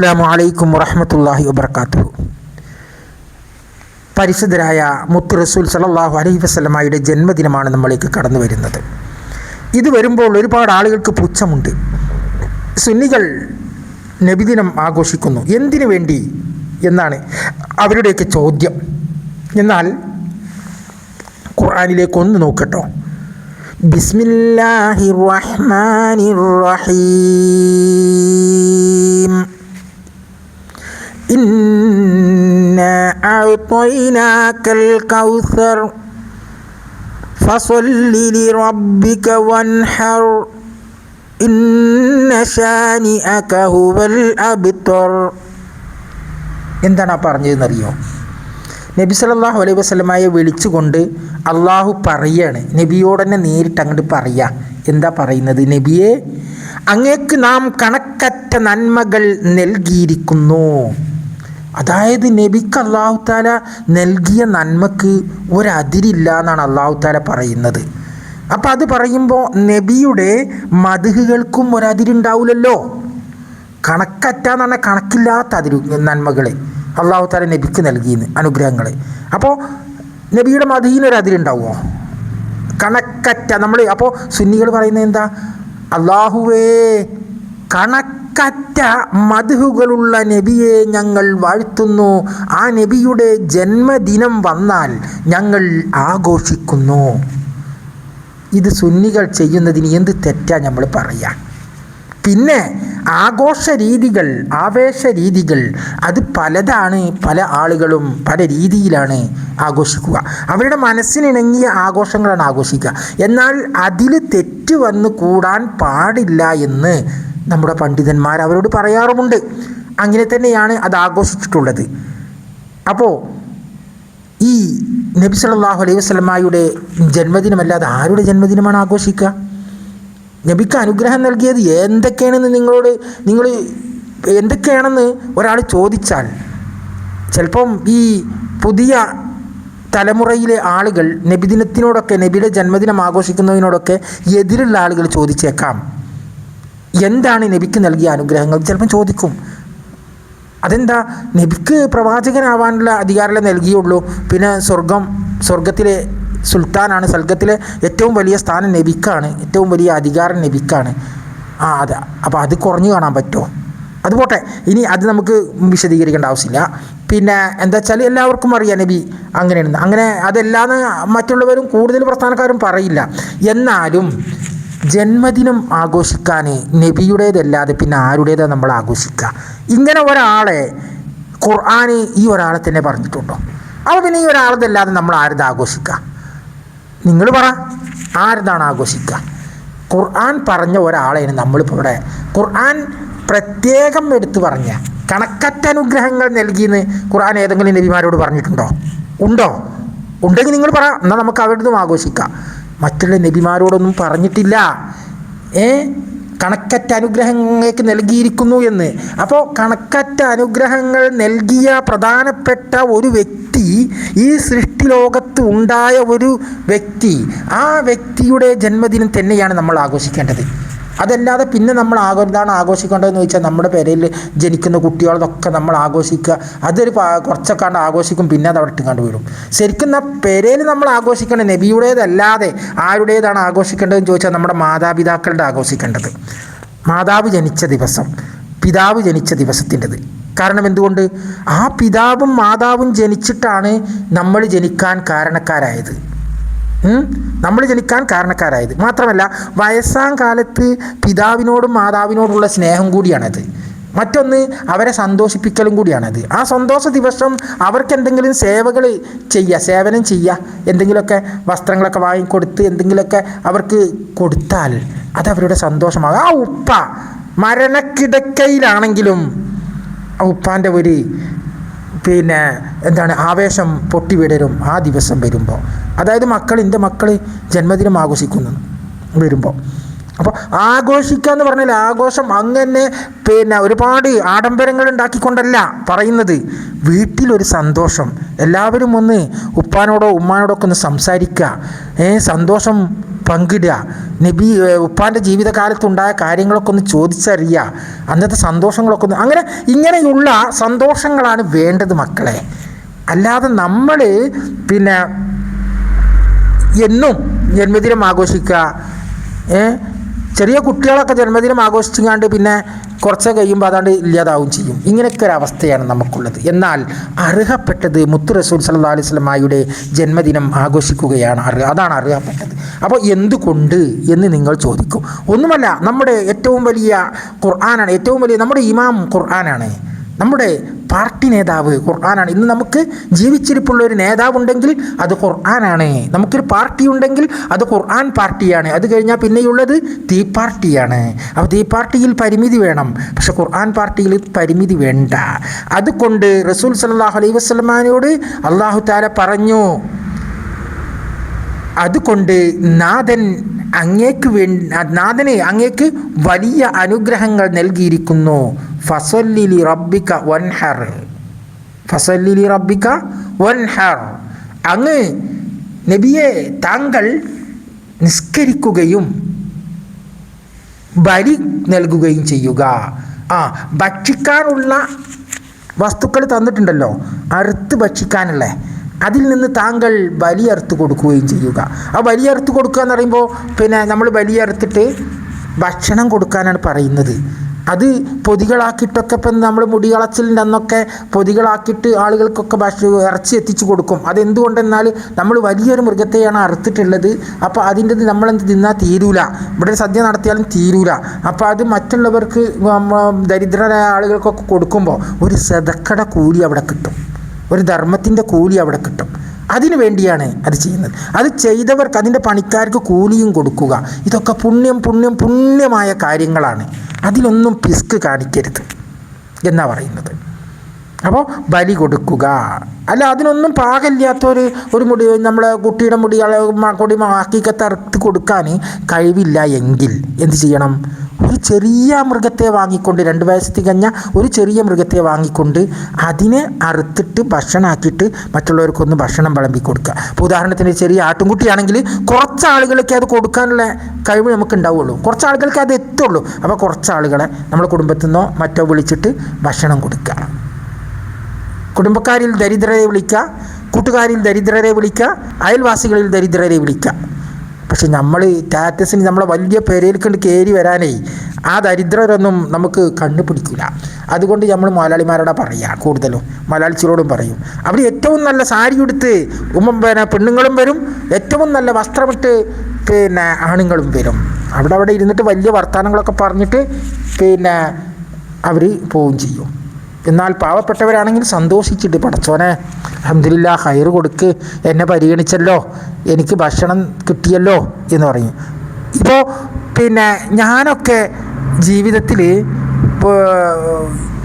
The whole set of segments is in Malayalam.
അസ്സാം വലൈക്കും വറഹമത്തല്ലാഹി വബർക്കാത്തു പരിശുദ്ധരായ മുത്ത് റസൂൽ സലല്ലാഹു അലൈഹി വസ്ലമായുടെ ജന്മദിനമാണ് നമ്മളിലേക്ക് കടന്നു വരുന്നത്. ഇത് വരുമ്പോൾ ഒരുപാട് ആളുകൾക്ക് പുച്ഛമുണ്ട്. സുന്നികൾ നബിദിനം ആഘോഷിക്കുന്നു. എന്തിനു വേണ്ടി എന്നാണ് അവരുടെയൊക്കെ ചോദ്യം. എന്നാൽ ഖുർആാനിലേക്ക് ഒന്ന് നോക്കട്ടോ. ബിസ്മില്ലാഹിർ റഹ്മാനിർ റഹീം. إنا أعطيناك الكوثر فصل لربك وانحر إن شانئك هو الأبتر എന്താണ് ആ പറഞ്ഞതെന്നറിയോ നബി സല്ലല്ലാഹു അലൈഹി വസല്ലമയെ വിളിച്ചുകൊണ്ട് അള്ളാഹു പറയാണ് നബിയോട് തന്നെ നേരിട്ട് അങ്ങോട്ട് പറയുക എന്താ പറയുന്നത് നബിയെ അങ്ങേക്ക് നാം കണക്കറ്റ നന്മകൾ നൽകിയിരിക്കുന്നു അതായത് നബിക്ക് അള്ളാഹു താല നൽകിയ നന്മക്ക് ഒരതിരില്ല എന്നാണ് അള്ളാഹു താല പറയുന്നത്. അപ്പം അത് പറയുമ്പോൾ നബിയുടെ മധുഹുകൾക്കും ഒരതിരുണ്ടാവില്ലല്ലോ കണക്കറ്റാന്ന് പറഞ്ഞാൽ കണക്കില്ലാത്ത അതിരു നന്മകളെ അള്ളാഹു താല നബിക്ക് നൽകിയെന്ന് അനുഗ്രഹങ്ങളെ. അപ്പോൾ നബിയുടെ ഒരു അതിരുണ്ടാവുമോ കണക്കറ്റ നമ്മൾ അപ്പോൾ സുന്നികൾ പറയുന്നത് എന്താ? അള്ളാഹുവേ കണക്കറ്റ മധുഹുകളുള്ള നബിയെ ഞങ്ങൾ വാഴ്ത്തുന്നു. ആ നബിയുടെ ജന്മദിനം വന്നാൽ ഞങ്ങൾ ആഘോഷിക്കുന്നു. ഇത് സുന്നികൾ ചെയ്യുന്നതിന് എന്ത് തെറ്റാ നമ്മൾ പറയാ? പിന്നെ ആഘോഷ രീതികൾ ആവേശ രീതികൾ അത് പലതാണ് പല ആളുകളും പല രീതിയിലാണ് ആഘോഷിക്കുക. അവരുടെ മനസ്സിനിണങ്ങിയ ആഘോഷങ്ങളാണ് ആഘോഷിക്കുക. എന്നാൽ അതിൽ തെറ്റ് വന്ന് കൂടാൻ പാടില്ല എന്ന് നമ്മുടെ പണ്ഡിതന്മാർ അവരോട് പറയാറുമുണ്ട്. അങ്ങനെ തന്നെയാണ് അത് ആഘോഷിച്ചിട്ടുള്ളത്. അപ്പോൾ ഈ നബി സല്ലല്ലാഹു അലൈഹി വസല്ലമയുടെ ജന്മദിനമല്ലാതെ ആരുടെ ജന്മദിനമാണ് ആഘോഷിക്കുക? നബിക്ക് അനുഗ്രഹം നൽകിയത് എന്തൊക്കെയാണെന്ന് നിങ്ങളോട് നിങ്ങൾ എന്തൊക്കെയാണെന്ന് ഒരാൾ ചോദിച്ചാൽ ചിലപ്പം ഈ പുതിയ തലമുറയിലെ ആളുകൾ നബിദിനത്തിനോടൊക്കെ നബിയുടെ ജന്മദിനം ആഘോഷിക്കുന്നതിനോടൊക്കെ എതിരുള്ള ആളുകൾ ചോദിച്ചേക്കാം. എന്താണ് നബിക്ക് നൽകിയ അനുഗ്രഹങ്ങൾ? ചിലപ്പം ചോദിക്കും. അതെന്താ? നബിക്ക് പ്രവാചകനാവാനുള്ള അധികാരമല്ലേ നൽകിയുള്ളൂ? പിന്നെ സ്വർഗം സ്വർഗത്തിലെ സുൽത്താനാണ്. സ്വർഗത്തിലെ ഏറ്റവും വലിയ സ്ഥാനം നബിക്കാണ്. ഏറ്റവും വലിയ അധികാരം നബിക്കാണ്. ആ അതെ. അപ്പോൾ അത് കുറഞ്ഞു കാണാൻ പറ്റുമോ? അത് പോട്ടെ. ഇനി അത് നമുക്ക് വിശദീകരിക്കേണ്ട ആവശ്യമില്ല. പിന്നെ എന്താ വെച്ചാൽ എല്ലാവർക്കും അറിയാം നബി അങ്ങനെയാണ്. അങ്ങനെ അതല്ലാന്ന് മറ്റുള്ളവരും കൂടുതൽ പ്രസ്ഥാനക്കാരും പറയില്ല. എന്നാലും ജന്മദിനം ആഘോഷിക്കാൻ നബിയുടേതല്ലാതെ പിന്നെ ആരുടേതാണ് നമ്മൾ ആഘോഷിക്കുക? ഇങ്ങനെ ഒരാളെ ഖുർആൻ ഈ ഒരാളെ തന്നെ പറഞ്ഞിട്ടുണ്ടോ? അപ്പോൾ പിന്നെ ഈ ഒരാളതല്ലാതെ നമ്മൾ ആരത് ആഘോഷിക്കുക? നിങ്ങൾ പറ ആരതാണ് ആഘോഷിക്കുക? ഖുർആൻ പറഞ്ഞ ഒരാളെയാണ് നമ്മളിപ്പോൾ ഇവിടെ ഖുർആൻ പ്രത്യേകം എടുത്തു പറഞ്ഞ. കണക്കറ്റ അനുഗ്രഹങ്ങൾ നൽകിയെന്ന് ഖുർആൻ ഏതെങ്കിലും നബിമാരോട് പറഞ്ഞിട്ടുണ്ടോ? ഉണ്ടോ? ഉണ്ടെങ്കിൽ നിങ്ങൾ പറ എന്നാൽ നമുക്ക് അവരുടെ ആഘോഷിക്കാം. മറ്റുള്ള നബിമാരോടൊന്നും പറഞ്ഞിട്ടില്ല. ഏ? കണക്കറ്റ അനുഗ്രഹങ്ങൾക്ക് നൽകിയിരിക്കുന്നു എന്ന്. അപ്പോൾ കണക്കറ്റ അനുഗ്രഹങ്ങൾ നൽകിയ പ്രധാനപ്പെട്ട ഒരു വ്യക്തി ഈ സൃഷ്ടി ലോകത്ത് ഉണ്ടായ ഒരു വ്യക്തി ആ വ്യക്തിയുടെ ജന്മദിനം തന്നെയാണ് നമ്മൾ ആഘോഷിക്കേണ്ടത്. അതല്ലാതെ പിന്നെ നമ്മൾ ആഘോ എന്താണ് ആഘോഷിക്കേണ്ടതെന്ന് ചോദിച്ചാൽ നമ്മുടെ പെരയിൽ ജനിക്കുന്ന കുട്ടികളതൊക്കെ നമ്മൾ ആഘോഷിക്കുക. അതൊരു പ- കുറച്ചൊക്കെ കണ്ട് ആഘോഷിക്കും പിന്നെ അത് അവിടെ ഇട്ടുകൊണ്ട് വരും. ശരിക്കും ആ പെരയിൽ നമ്മൾ ആഘോഷിക്കേണ്ടത് നബിയുടേതല്ലാതെ ആരുടേതാണ് ആഘോഷിക്കേണ്ടതെന്ന് ചോദിച്ചാൽ നമ്മുടെ മാതാപിതാക്കളുടെ ആഘോഷിക്കേണ്ടത്. മാതാവ് ജനിച്ച ദിവസം പിതാവ് ജനിച്ച ദിവസത്തിന്റെത്. കാരണം എന്തുകൊണ്ട്? ആ പിതാവും മാതാവും ജനിച്ചിട്ടാണ് നമ്മൾ ജനിക്കാൻ കാരണക്കാരായത്? നമ്മൾ ജനിക്കാൻ കാരണക്കാരായത്. മാത്രമല്ല വയസ്സാം കാലത്ത് പിതാവിനോടും മാതാവിനോടുള്ള സ്നേഹം കൂടിയാണത്. മറ്റൊന്ന് അവരെ സന്തോഷിപ്പിക്കലും കൂടിയാണത്. ആ സന്തോഷ ദിവസം അവർക്ക് എന്തെങ്കിലും സേവകൾ ചെയ്യുക സേവനം ചെയ്യുക എന്തെങ്കിലുമൊക്കെ വസ്ത്രങ്ങളൊക്കെ വാങ്ങിക്കൊടുത്ത് എന്തെങ്കിലുമൊക്കെ അവർക്ക് കൊടുത്താൽ അത് അവരുടെ സന്തോഷമാകും. ആ ഉപ്പ മരണക്കിടക്കയിലാണെങ്കിലും ആ ഉപ്പാന്റെ ഒരു പിന്നെ എന്താണ് ആവേശം പൊട്ടിവിടരും ആ ദിവസം വരുമ്പോൾ. അതായത് മക്കൾ എന്റെ മക്കൾ ജന്മദിനം ആഘോഷിക്കുന്നു വരുമ്പോൾ അപ്പോൾ ആഘോഷിക്കുക എന്ന് പറഞ്ഞാൽ ആഘോഷം അങ്ങനെ പിന്നെ ഒരുപാട് ആഡംബരങ്ങൾ ഉണ്ടാക്കിക്കൊണ്ടല്ല പറയുന്നത്. വീട്ടിലൊരു സന്തോഷം. എല്ലാവരും ഒന്ന് ഉപ്പാനോടോ ഉമ്മാനോടോ ഒക്കെ ഒന്ന് സംസാരിക്കുക. ഏ സന്തോഷം പങ്കിടുക. നബി ഉപ്പാന്റെ ജീവിതകാലത്തുണ്ടായ കാര്യങ്ങളൊക്കെ ഒന്ന് ചോദിച്ചറിയുക. അന്നത്തെ സന്തോഷങ്ങളൊക്കെ ഒന്ന് അങ്ങനെ ഇങ്ങനെയുള്ള സന്തോഷങ്ങളാണ് വേണ്ടത് മക്കളെ. അല്ലാതെ നമ്മൾ പിന്നെ എന്നും ജന്മദിനം ആഘോഷിക്കുക. ചെറിയ കുട്ടികളൊക്കെ ജന്മദിനം ആഘോഷിച്ചുങ്ങാണ്ട് പിന്നെ കുറച്ച് കഴിയുമ്പോൾ അതാണ്ട് ഇല്ലാതാവും ചെയ്യും. ഇങ്ങനെയൊക്കെ ഒരു അവസ്ഥയാണ് നമുക്കുള്ളത്. എന്നാൽ അർഹപ്പെട്ടത് മുത്തു റസൂൽ സല്ലാ അലൈഹി സ്വലമായുടെ ജന്മദിനം ആഘോഷിക്കുകയാണ് അർഹ അതാണ് അർഹപ്പെട്ടത്. അപ്പോൾ എന്തുകൊണ്ട് എന്ന് നിങ്ങൾ ചോദിക്കും. ഒന്നുമല്ല നമ്മുടെ ഏറ്റവും വലിയ ഖുർആനാണ് ഏറ്റവും വലിയ നമ്മുടെ ഇമാം ഖുർആനാണ്. നമ്മുടെ പാർട്ടി നേതാവ് ഖുർആനാണ്. ഇന്ന് നമുക്ക് ജീവിച്ചിരിപ്പുള്ള ഒരു നേതാവ് ഉണ്ടെങ്കിൽ അത് ഖുർആനാണ്. നമുക്കൊരു പാർട്ടി ഉണ്ടെങ്കിൽ അത് ഖുർആൻ പാർട്ടിയാണ്. അത് കഴിഞ്ഞാൽ പിന്നെയുള്ളത് തീ പാർട്ടിയാണ്. അപ്പോൾ തീ പാർട്ടിയിൽ പരിമിതി വേണം. പക്ഷെ ഖുർആൻ പാർട്ടിയിൽ പരിമിതി വേണ്ട. അതുകൊണ്ട് റസൂൽ സല്ലാഹു അലൈഹി വസ്ലമാനോട് അള്ളാഹു താല പറഞ്ഞു അതുകൊണ്ട് നാഥൻ അങ്ങേക്ക് വേണ്ടി നാഥന് അങ്ങേക്ക് വലിയ അനുഗ്രഹങ്ങൾ നൽകിയിരിക്കുന്നു. ഫസല്ലിലി റബ്ബിക വൻഹർ. ഫസല്ലിലി റബ്ബിക വൻഹർ. അങ്ങ് നബിയെ താങ്കൾ നിസ്കരിക്കുകയും ബലി നൽകുകയും ചെയ്യുക. ആ ഭക്ഷിക്കാനുള്ള വസ്തുക്കൾ തന്നിട്ടുണ്ടല്ലോ. അറുത്ത് ഭക്ഷിക്കാനുള്ള അതിൽ നിന്ന് താങ്കൾ ബലിയറുത്ത് കൊടുക്കുകയും ചെയ്യുക. ആ ബലിയറുത്ത് കൊടുക്കുക എന്ന് പറയുമ്പോൾ പിന്നെ നമ്മൾ ബലിയറുത്തിട്ട് ഭക്ഷണം കൊടുക്കാനാണ് പറയുന്നത്. അത് പൊതികളാക്കിയിട്ടൊക്കെ ഇപ്പം നമ്മൾ മുടി കളച്ചിലിന്റെ പൊതികളാക്കിയിട്ട് ആളുകൾക്കൊക്കെ ഭക്ഷ ഇറച്ചി എത്തിച്ചു കൊടുക്കും. അതെന്തുകൊണ്ടെന്നാൽ നമ്മൾ വലിയൊരു മൃഗത്തെയാണ് അറുത്തിട്ടുള്ളത്. അപ്പോൾ അതിന്റെ നമ്മളെന്ത് തിന്നാൽ തീരൂല. ഇവിടെ സദ്യ നടത്തിയാലും തീരൂല. അപ്പോൾ അത് മറ്റുള്ളവർക്ക് ദരിദ്രരായ ആളുകൾക്കൊക്കെ കൊടുക്കുമ്പോൾ ഒരു സദക്കട കൂലി അവിടെ കിട്ടും. ഒരു ധർമ്മത്തിന്റെ കൂലി അവിടെ കിട്ടും. അതിനു വേണ്ടിയാണ് അത് ചെയ്യുന്നത്. അത് ചെയ്തവർക്ക് അതിന്റെ പണിക്കാർക്ക് കൂലിയും കൊടുക്കുക. ഇതൊക്കെ പുണ്യം പുണ്യം പുണ്യമായ കാര്യങ്ങളാണ്. അതിലൊന്നും പിസ്ക് കാണിക്കരുത് എന്നാണ് പറയുന്നത്. അപ്പോൾ ബലി കൊടുക്കുക. അല്ല അതിനൊന്നും പാകമില്ലാത്തൊരു ഒരു മുടി നമ്മളെ കുട്ടിയുടെ മുടി കൊടി മാക്കിയൊക്കെ തറുത്ത് കൊടുക്കാൻ കഴിവില്ല എങ്കിൽ എന്ത് ചെയ്യണം? ഒരു ചെറിയ മൃഗത്തെ വാങ്ങിക്കൊണ്ട് രണ്ട് വയസ്സ് തികഞ്ഞ ഒരു ചെറിയ മൃഗത്തെ വാങ്ങിക്കൊണ്ട് അതിനെ അറുത്തിട്ട് ഭക്ഷണമാക്കിയിട്ട് മറ്റുള്ളവർക്കൊന്ന് ഭക്ഷണം വിളമ്പി കൊടുക്കുക. ഇപ്പോൾ ഉദാഹരണത്തിന് ചെറിയ ആട്ടുംകുട്ടിയാണെങ്കിൽ കുറച്ച് ആളുകൾക്ക് അത് കൊടുക്കാനുള്ള കഴിവ് നമുക്ക് ഉണ്ടാവുള്ളൂ കുറച്ച് ആളുകൾക്ക് അത് എത്തുള്ളൂ. അപ്പോൾ കുറച്ച് ആളുകളെ നമ്മുടെ കുടുംബത്തിൽ നിന്നോ മറ്റോ വിളിച്ചിട്ട് ഭക്ഷണം കൊടുക്കുക. കുടുംബക്കാരിൽ ദരിദ്രരെ വിളിക്കുക കൂട്ടുകാരിൽ ദരിദ്രരെ വിളിക്കുക അയൽവാസികളിൽ ദരിദ്രരെ വിളിക്കുക. പക്ഷെ നമ്മൾ സ്റ്റാറ്റസിന് നമ്മളെ വലിയ പെരയിൽ കണ്ട് കയറി വരാനേ ആ ദരിദ്രരൊന്നും നമുക്ക് കണ്ടുപിടിക്കില്ല അതുകൊണ്ട് നമ്മൾ മലയാളിമാരോട് പറയുക കൂടുതലും മലയാളിച്ചിലോടും പറയും. അവർ ഏറ്റവും നല്ല സാരി ഉടുത്ത് ഉമ്മ പിന്നെ പെണ്ണുങ്ങളും വരും ഏറ്റവും നല്ല വസ്ത്രമിട്ട് പിന്നെ ആണുങ്ങളും വരും. അവിടെ അവിടെ ഇരുന്നിട്ട് വലിയ വർത്തമാനങ്ങളൊക്കെ പറഞ്ഞിട്ട് പിന്നെ അവർ പോവുകയും ചെയ്യും. എന്നാൽ പാവപ്പെട്ടവരാണെങ്കിൽ സന്തോഷിച്ചിട്ട് പടച്ചോനെ അഹമ്മദില്ല ഹയർ കൊടുക്ക് എന്നെ പരിഗണിച്ചല്ലോ എനിക്ക് ഭക്ഷണം കിട്ടിയല്ലോ എന്ന് പറഞ്ഞു. ഇപ്പോൾ പിന്നെ ഞാനൊക്കെ ജീവിതത്തിൽ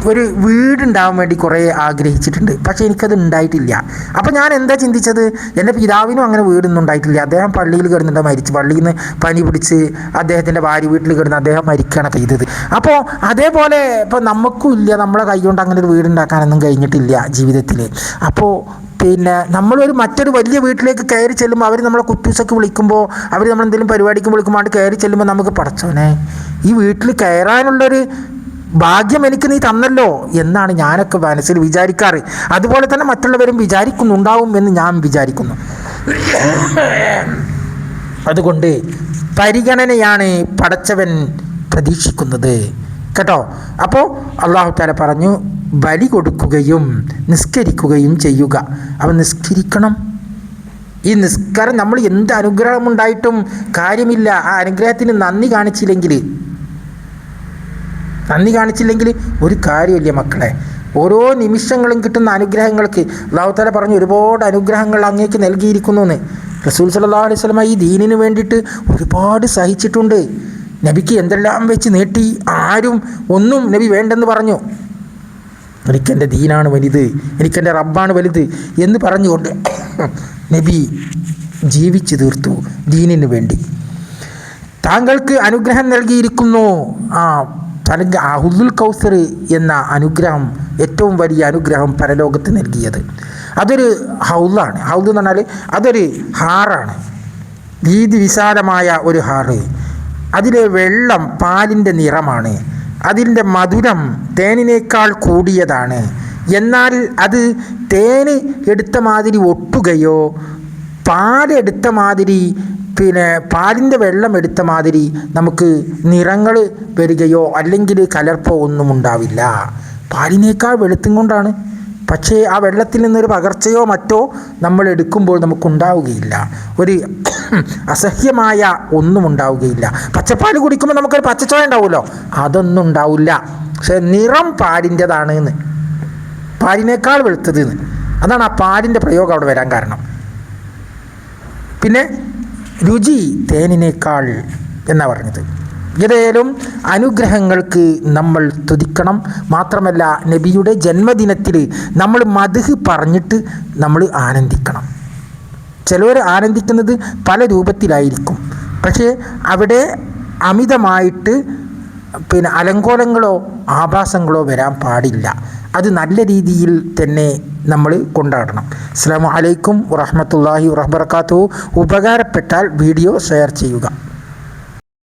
ഒരു വീടുണ്ടാവാൻ വേണ്ടി കുറേ ആഗ്രഹിച്ചിട്ടുണ്ട്. പക്ഷേ എനിക്കത് ഉണ്ടായിട്ടില്ല. അപ്പോൾ ഞാൻ എന്താ ചിന്തിച്ചത്? എന്റെ പിതാവിനും അങ്ങനെ വീടൊന്നും ഉണ്ടായിട്ടില്ല. അദ്ദേഹം പള്ളിയിൽ കിടന്നിട്ട് മരിച്ചു പള്ളിയിൽ നിന്ന് പനി പിടിച്ച് അദ്ദേഹത്തിന്റെ ഭാര്യ വീട്ടിൽ കിടന്ന് അദ്ദേഹം മരിക്കുകയാണ് ചെയ്തത്. അപ്പോൾ അതേപോലെ ഇപ്പോൾ നമുക്കും ഇല്ല. നമ്മളെ കൈകൊണ്ട് അങ്ങനെ ഒരു വീടുണ്ടാക്കാനൊന്നും കഴിഞ്ഞിട്ടില്ല ജീവിതത്തിൽ അപ്പോൾ പിന്നെ നമ്മളൊരു മറ്റൊരു വലിയ വീട്ടിലേക്ക് കയറി ചെല്ലുമ്പോൾ അവർ നമ്മളെ കുത്തൂസൊക്കെ വിളിക്കുമ്പോൾ അവർ നമ്മളെന്തെങ്കിലും പരിപാടിക്ക് വിളിക്കുമ്പോൾ കയറി ചെല്ലുമ്പോൾ നമുക്ക് പടച്ചോനെ ഈ വീട്ടിൽ കയറാനുള്ളൊരു ഭാഗ്യം എനിക്ക് നീ തന്നല്ലോ എന്നാണ് ഞാനൊക്കെ മനസ്സിൽ വിചാരിക്കാറ്. അതുപോലെ തന്നെ മറ്റുള്ളവരും വിചാരിക്കുന്നുണ്ടാവും എന്ന് ഞാൻ വിചാരിക്കുന്നു. അതുകൊണ്ട് പരിഗണനയാണ് പടച്ചവൻ പ്രതീക്ഷിക്കുന്നത്. കേട്ടോ? അപ്പോൾ അള്ളാഹു താല പറഞ്ഞു ബലി കൊടുക്കുകയും നിസ്കരിക്കുകയും ചെയ്യുക. അവൻ നിസ്കരിക്കണം. ഈ നിസ്കാരം നമ്മൾ എന്ത് അനുഗ്രഹമുണ്ടായിട്ടും കാര്യമില്ല. ആ അനുഗ്രഹത്തിന് നന്ദി കാണിച്ചില്ലെങ്കിൽ നന്ദി കാണിച്ചില്ലെങ്കിൽ ഒരു കാര്യമില്ല മക്കളെ. ഓരോ നിമിഷങ്ങളും കിട്ടുന്ന അനുഗ്രഹങ്ങൾക്ക് അള്ളാഹുത്താല പറഞ്ഞു ഒരുപാട് അനുഗ്രഹങ്ങൾ അങ്ങേക്ക് നൽകിയിരിക്കുന്നു എന്ന് റസൂൽ സല്ലാ അലൈഹി സ്വലമ ഈ ദീനിന് വേണ്ടിയിട്ട് ഒരുപാട് സഹിച്ചിട്ടുണ്ട്. നബിക്ക് എന്തെല്ലാം വെച്ച് നീട്ടി ആരും ഒന്നും നബി വേണ്ടെന്ന് പറഞ്ഞു. എനിക്കെന്റെ ദീനാണ് വലുത് എനിക്കെന്റെ റബ്ബാണ് വലുത് എന്ന് പറഞ്ഞുകൊണ്ട് നബി ജീവിച്ചു തീർത്തു ദീനിന് വേണ്ടി. താങ്കൾക്ക് അനുഗ്രഹം നൽകിയിരിക്കുന്നു. ആ തനക്ക് അഹുദുൽ കൗസർ എന്ന അനുഗ്രഹം ഏറ്റവും വലിയ അനുഗ്രഹം പരലോകത്ത് നൽകിയത്. അതൊരു ഹൗലാണ് ഹൗദ് എന്ന് പറഞ്ഞാൽ അതൊരു ഹാറാണ്. രീതി വിശാലമായ ഒരു ഹാറ്. അതിലെ വെള്ളം പാലിന്റെ നിറമാണ്. അതിന്റെ മധുരം തേനിനേക്കാൾ കൂടിയതാണ്. എന്നാൽ അത് തേന് എടുത്ത മാതിരി ഒട്ടുകയോ പാലെടുത്ത മാതിരി പിന്നെ പാലിന്റെ വെള്ളം എടുത്ത മാതിരി നമുക്ക് നിറങ്ങൾ വരികയോ അല്ലെങ്കിൽ കലർപ്പോ ഒന്നും ഉണ്ടാവില്ല. പാലിനേക്കാൾ വെളുത്തും കൊണ്ടാണ്. പക്ഷേ ആ വെള്ളത്തിൽ നിന്നൊരു പകർച്ചയോ മറ്റോ നമ്മൾ എടുക്കുമ്പോൾ നമുക്കുണ്ടാവുകയില്ല. ഒരു അസഹ്യമായ ഒന്നും ഉണ്ടാവുകയില്ല. പച്ചപ്പാൽ കുടിക്കുമ്പോൾ നമുക്കൊരു പച്ചച്ചോയ ഉണ്ടാവുമല്ലോ? അതൊന്നും ഉണ്ടാവില്ല. പക്ഷേ നിറം പാലിന്റെതാണ് എന്ന് പാലിനേക്കാൾ വെളുത്തത് എന്ന് അതാണ് ആ പാലിന്റെ പ്രയോഗം അവിടെ വരാൻ കാരണം. പിന്നെ രുചി തേനിനേക്കാൾ എന്നാ പറഞ്ഞത്? ഏതായാലും അനുഗ്രഹങ്ങൾക്ക് നമ്മൾ തുതിക്കണം. മാത്രമല്ല നബിയുടെ ജന്മദിനത്തിൽ നമ്മൾ മധുഹ് പറഞ്ഞിട്ട് നമ്മൾ ആനന്ദിക്കണം. ചിലവർ ആനന്ദിക്കുന്നത് പല രൂപത്തിലായിരിക്കും. പക്ഷേ അവിടെ അമിതമായിട്ട് പിന്നെ അലങ്കോലങ്ങളോ ആഭാസങ്ങളോ വരാൻ പാടില്ല. അത് നല്ല രീതിയിൽ തന്നെ നമ്മൾ കൊണ്ടാടണം. അസ്സാം വലൈക്കും വറഹമത്തല്ലാഹി വബർക്കാത്തു ഉപകാരപ്പെട്ടാൽ വീഡിയോ ഷെയർ ചെയ്യുക.